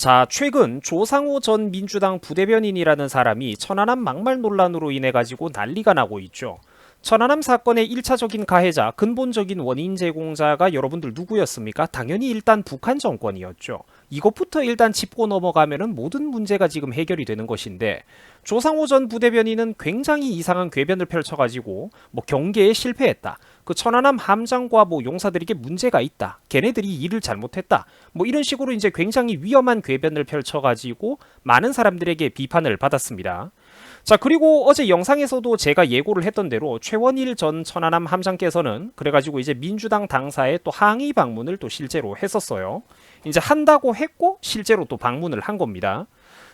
자, 최근 조상호 전 민주당 부대변인이라는 사람이 천안함 막말 논란으로 인해 가지고 난리가 나고 있죠. 천안함 사건의 1차적인 가해자, 근본적인 원인 제공자가 여러분들 누구였습니까? 당연히 일단 북한 정권이었죠. 이것부터 일단 짚고 넘어가면은 모든 문제가 지금 해결이 되는 것인데 조상호 전 부대변인은 굉장히 이상한 궤변을 펼쳐가지고 뭐 경계에 실패했다. 그 천안함 함장과 뭐 용사들에게 문제가 있다. 걔네들이 일을 잘못했다. 뭐 이런 식으로 이제 굉장히 위험한 궤변을 펼쳐가지고 많은 사람들에게 비판을 받았습니다. 자 그리고 어제 영상에서도 제가 예고를 했던 대로 최원일 전 천안함 함장께서는 그래가지고 이제 민주당 당사에 또 항의 방문을 또 실제로 했었어요. 이제 한다고 했고 실제로 또 방문을 한 겁니다.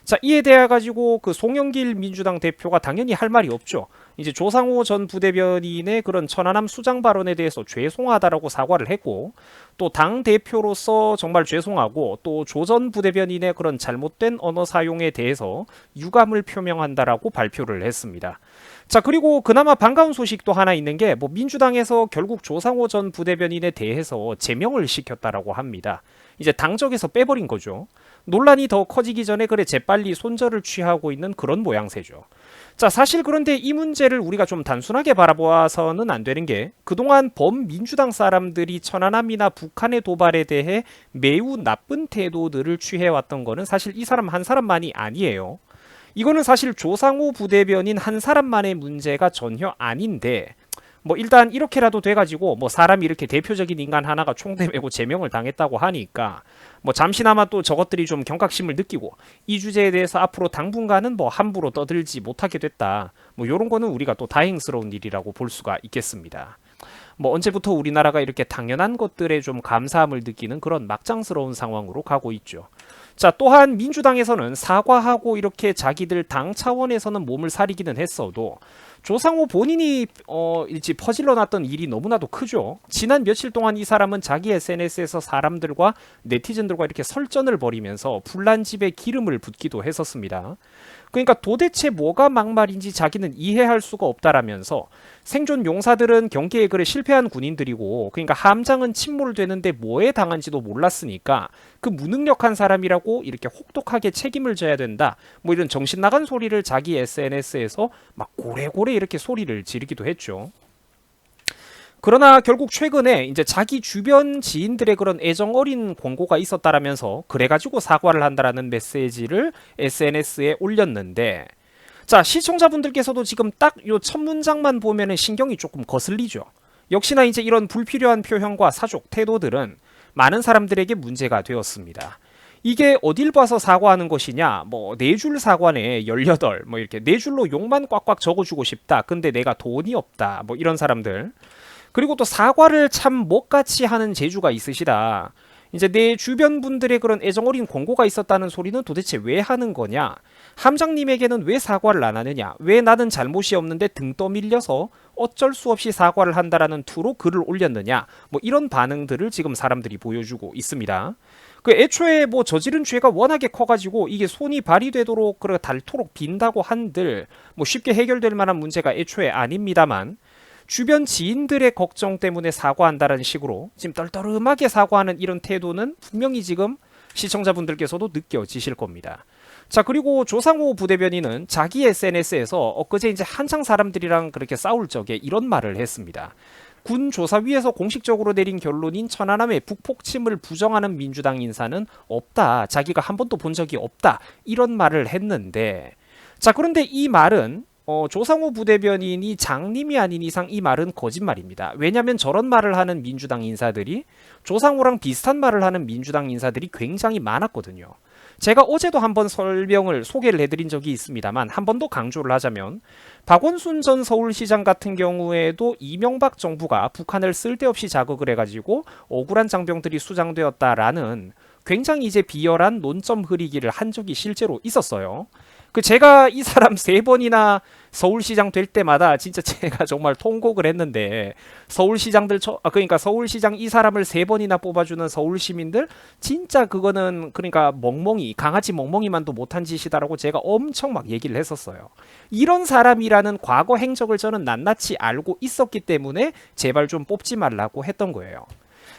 자 이에 대해 가지고 그 송영길 민주당 대표가 당연히 할 말이 없죠. 이제 조상호 전 부대변인의 그런 천안함 수장 발언에 대해서 죄송하다라고 사과를 했고 또 당 대표로서 정말 죄송하고 또 조 전 부대변인의 그런 잘못된 언어 사용에 대해서 유감을 표명한다라고 발표를 했습니다. 자 그리고 그나마 반가운 소식도 하나 있는 게 뭐 민주당에서 결국 조상호 전 부대변인에 대해서 제명을 시켰다라고 합니다. 이제 당적에서 빼버린 거죠. 논란이 더 커지기 전에 그래 재빨리 손절을 취하고 있는 그런 모양새죠. 자, 사실 그런데 이 문제 를 우리가 좀 단순하게 바라보아서는 안 되는 게 그동안 범민주당 사람들이 천안함이나 북한의 도발에 대해 매우 나쁜 태도들을 취해왔던 거는 사실 이 사람 한 사람만이 아니에요. 이거는 사실 조상호 부대변인 한 사람만의 문제가 전혀 아닌데 뭐 일단 이렇게라도 돼가지고 뭐 사람이 이렇게 대표적인 인간 하나가 총대 메고 제명을 당했다고 하니까 뭐 잠시나마 또 저것들이 좀 경각심을 느끼고 이 주제에 대해서 앞으로 당분간은 뭐 함부로 떠들지 못하게 됐다. 뭐 요런 거는 우리가 또 다행스러운 일이라고 볼 수가 있겠습니다. 뭐 언제부터 우리나라가 이렇게 당연한 것들에 좀 감사함을 느끼는 그런 막장스러운 상황으로 가고 있죠. 자, 또한 민주당에서는 사과하고 이렇게 자기들 당 차원에서는 몸을 사리기는 했어도 조상호 본인이 어 일지 퍼질러 놨던 일이 너무나도 크죠. 지난 며칠 동안 이 사람은 자기 SNS에서 사람들과 네티즌들과 이렇게 설전을 벌이면서 불난 집에 기름을 붓기도 했었습니다. 그러니까 도대체 뭐가 막말인지 자기는 이해할 수가 없다라면서 생존 용사들은 경계에 그래 실패한 군인들이고 그러니까 함장은 침몰되는데 뭐에 당한지도 몰랐으니까 그 무능력한 사람이라고 이렇게 혹독하게 책임을 져야 된다. 뭐 이런 정신 나간 소리를 자기 SNS에서 막 고래고래 이렇게 소리를 지르기도 했죠. 그러나 결국 최근에 이제 자기 주변 지인들의 그런 애정 어린 권고가 있었다라면서 그래가지고 사과를 한다라는 메시지를 SNS에 올렸는데 자 시청자분들께서도 지금 딱 요 첫 문장만 보면은 신경이 조금 거슬리죠. 역시나 이제 이런 불필요한 표현과 사족 태도들은 많은 사람들에게 문제가 되었습니다. 이게 어딜 봐서 사과하는 것이냐? 뭐 네 줄 사과네 18. 뭐 이렇게 네 줄로 욕만 꽉꽉 적어 주고 싶다. 근데 내가 돈이 없다. 뭐 이런 사람들. 그리고 또 사과를 참 못같이 하는 재주가 있으시다. 이제 내 주변 분들의 그런 애정 어린 권고가 있었다는 소리는 도대체 왜 하는 거냐? 함장님에게는 왜 사과를 안 하느냐? 왜 나는 잘못이 없는데 등 떠밀려서 어쩔 수 없이 사과를 한다라는 투로 글을 올렸느냐? 뭐 이런 반응들을 지금 사람들이 보여주고 있습니다. 그 애초에 뭐 저지른 죄가 워낙에 커가지고 이게 손이 발휘되도록 그래 닳도록 빈다고 한들 뭐 쉽게 해결될 만한 문제가 애초에 아닙니다만 주변 지인들의 걱정 때문에 사과한다라는 식으로 지금 떨떠름하게 사과하는 이런 태도는 분명히 지금 시청자분들께서도 느껴지실 겁니다. 자 그리고 조상호 부대변인은 자기 SNS에서 엊그제 이제 한창 사람들이랑 그렇게 싸울 적에 이런 말을 했습니다. 군 조사위에서 공식적으로 내린 결론인 천안함의 북폭침을 부정하는 민주당 인사는 없다. 자기가 한 번도 본 적이 없다. 이런 말을 했는데 자 그런데 이 말은 어, 조상호 부대변인이 장님이 아닌 이상 이 말은 거짓말입니다. 왜냐하면 저런 말을 하는 민주당 인사들이 조상호랑 비슷한 말을 하는 민주당 인사들이 굉장히 많았거든요. 제가 어제도 한번 설명을 소개를 해드린 적이 있습니다만 한 번 더 강조를 하자면 박원순 전 서울시장 같은 경우에도 이명박 정부가 북한을 쓸데없이 자극을 해가지고 억울한 장병들이 수장되었다라는 굉장히 이제 비열한 논점 흐리기를 한 적이 실제로 있었어요. 그 제가 이 사람 세 번이나 서울시장 될 때마다 진짜 제가 정말 통곡을 했는데 서울시장들 저, 아 그러니까 서울시장 이 사람을 세 번이나 뽑아주는 서울 시민들 진짜 그거는 그러니까 멍멍이 강아지 멍멍이만도 못한 짓이다라고 제가 엄청 막 얘기를 했었어요. 이런 사람이라는 과거 행적을 저는 낱낱이 알고 있었기 때문에 제발 좀 뽑지 말라고 했던 거예요.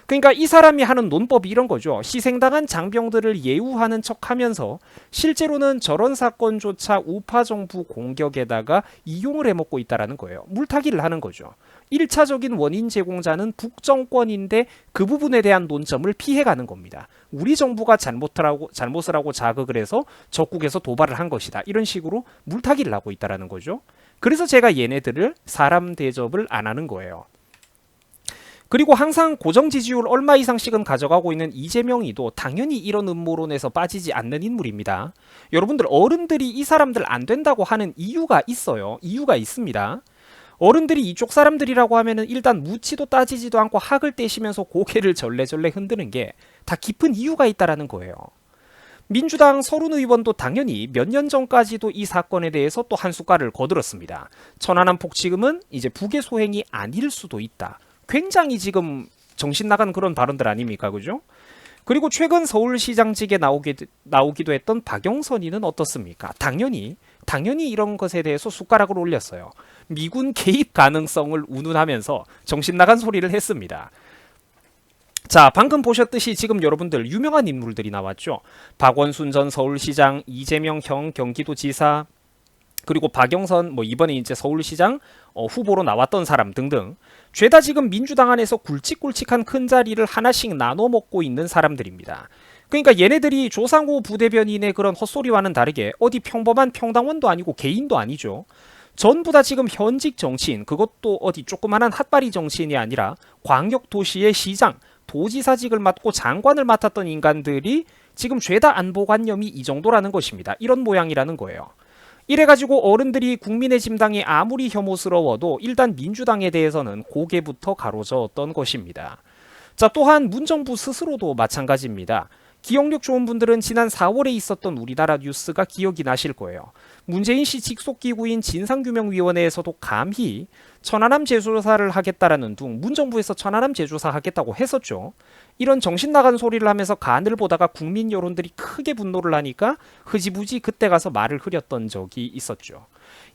그러니까 이 사람이 하는 논법이 이런 거죠. 희생당한 장병들을 예우하는 척하면서 실제로는 저런 사건조차 우파 정부 공격에다가 이용을 해먹고 있다라는 거예요. 물타기를 하는 거죠. 1차적인 원인 제공자는 북정권인데 그 부분에 대한 논점을 피해가는 겁니다. 우리 정부가 잘못을 하고 잘못을 하고 자극을 해서 적국에서 도발을 한 것이다. 이런 식으로 물타기를 하고 있다라는 거죠. 그래서 제가 얘네들을 사람 대접을 안 하는 거예요. 그리고 항상 고정 지지율 얼마 이상씩은 가져가고 있는 이재명이도 당연히 이런 음모론에서 빠지지 않는 인물입니다. 여러분들 어른들이 이 사람들 안 된다고 하는 이유가 있어요. 이유가 있습니다. 어른들이 이쪽 사람들이라고 하면은 일단 묻지도 따지지도 않고 학을 떼시면서 고개를 절레절레 흔드는 게 다 깊은 이유가 있다라는 거예요. 민주당 서른 의원도 당연히 몇 년 전까지도 이 사건에 대해서 또 한 숟갈을 거들었습니다. 천안함 폭지금은 이제 북의 소행이 아닐 수도 있다. 굉장히 지금 정신 나간 그런 발언들 아닙니까, 그죠? 그리고 최근 서울시장직에 나오게, 나오기도 했던 박영선이는 어떻습니까? 당연히 당연히 이런 것에 대해서 숟가락을 올렸어요. 미군 개입 가능성을 운운하면서 정신 나간 소리를 했습니다. 자, 방금 보셨듯이 지금 여러분들 유명한 인물들이 나왔죠. 박원순 전 서울시장, 이재명 형 경기도지사, 그리고 박영선 뭐 이번에 이제 서울시장 어, 후보로 나왔던 사람 등등 죄다 지금 민주당 안에서 굵직굵직한 큰 자리를 하나씩 나눠 먹고 있는 사람들입니다. 그러니까 얘네들이 조상호 부대변인의 그런 헛소리와는 다르게 어디 평범한 평당원도 아니고 개인도 아니죠. 전부 다 지금 현직 정치인 그것도 어디 조그만한 핫바리 정치인이 아니라 광역 도시의 시장 도지사직을 맡고 장관을 맡았던 인간들이 지금 죄다 안보관념이 이 정도라는 것입니다. 이런 모양이라는 거예요. 이래가지고 어른들이 국민의 짐당이 아무리 혐오스러워도 일단 민주당에 대해서는 고개부터 가로저었던 것입니다. 자, 또한 문정부 스스로도 마찬가지입니다. 기억력 좋은 분들은 지난 4월에 있었던 우리나라 뉴스가 기억이 나실 거예요. 문재인 씨 직속 기구인 진상규명위원회에서도 감히 천안함 재조사를 하겠다라는 둥 문정부에서 천안함 재조사 하겠다고 했었죠. 이런 정신 나간 소리를 하면서 간을 보다가 국민 여론들이 크게 분노를 하니까 흐지부지 그때 가서 말을 흐렸던 적이 있었죠.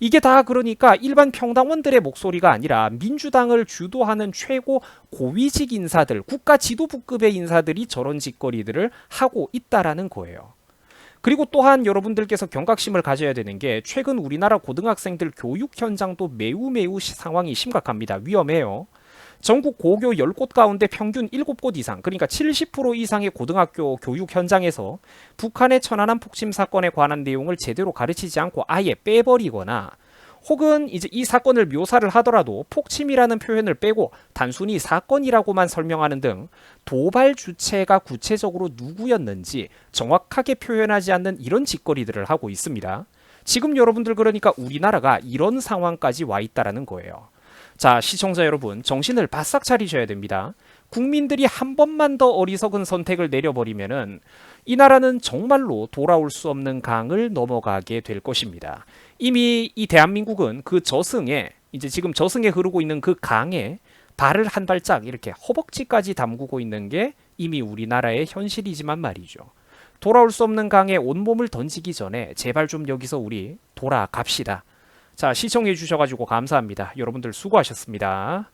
이게 다 그러니까 일반 평당원들의 목소리가 아니라 민주당을 주도하는 최고 고위직 인사들, 국가 지도부급의 인사들이 저런 짓거리들을 하고 있다라는 거예요. 그리고 또한 여러분들께서 경각심을 가져야 되는 게 최근 우리나라 고등학생들 교육 현장도 매우 매우 시- 상황이 심각합니다. 위험해요. 전국 고교 10곳 가운데 평균 7곳 이상, 그러니까 70% 이상의 고등학교 교육 현장에서 북한의 천안함 폭침 사건에 관한 내용을 제대로 가르치지 않고 아예 빼버리거나 혹은 이제 이 사건을 묘사를 하더라도 폭침이라는 표현을 빼고 단순히 사건이라고만 설명하는 등 도발 주체가 구체적으로 누구였는지 정확하게 표현하지 않는 이런 짓거리들을 하고 있습니다. 지금 여러분들 그러니까 우리나라가 이런 상황까지 와 있다라는 거예요. 자, 시청자 여러분, 정신을 바싹 차리셔야 됩니다. 국민들이 한 번만 더 어리석은 선택을 내려버리면은 이 나라는 정말로 돌아올 수 없는 강을 넘어가게 될 것입니다. 이미 이 대한민국은 그 저승에 이제 지금 저승에 흐르고 있는 그 강에 발을 한 발짝 이렇게 허벅지까지 담그고 있는 게 이미 우리나라의 현실이지만 말이죠. 돌아올 수 없는 강에 온몸을 던지기 전에 제발 좀 여기서 우리 돌아갑시다. 자, 시청해 주셔가지고 감사합니다. 여러분들 수고하셨습니다.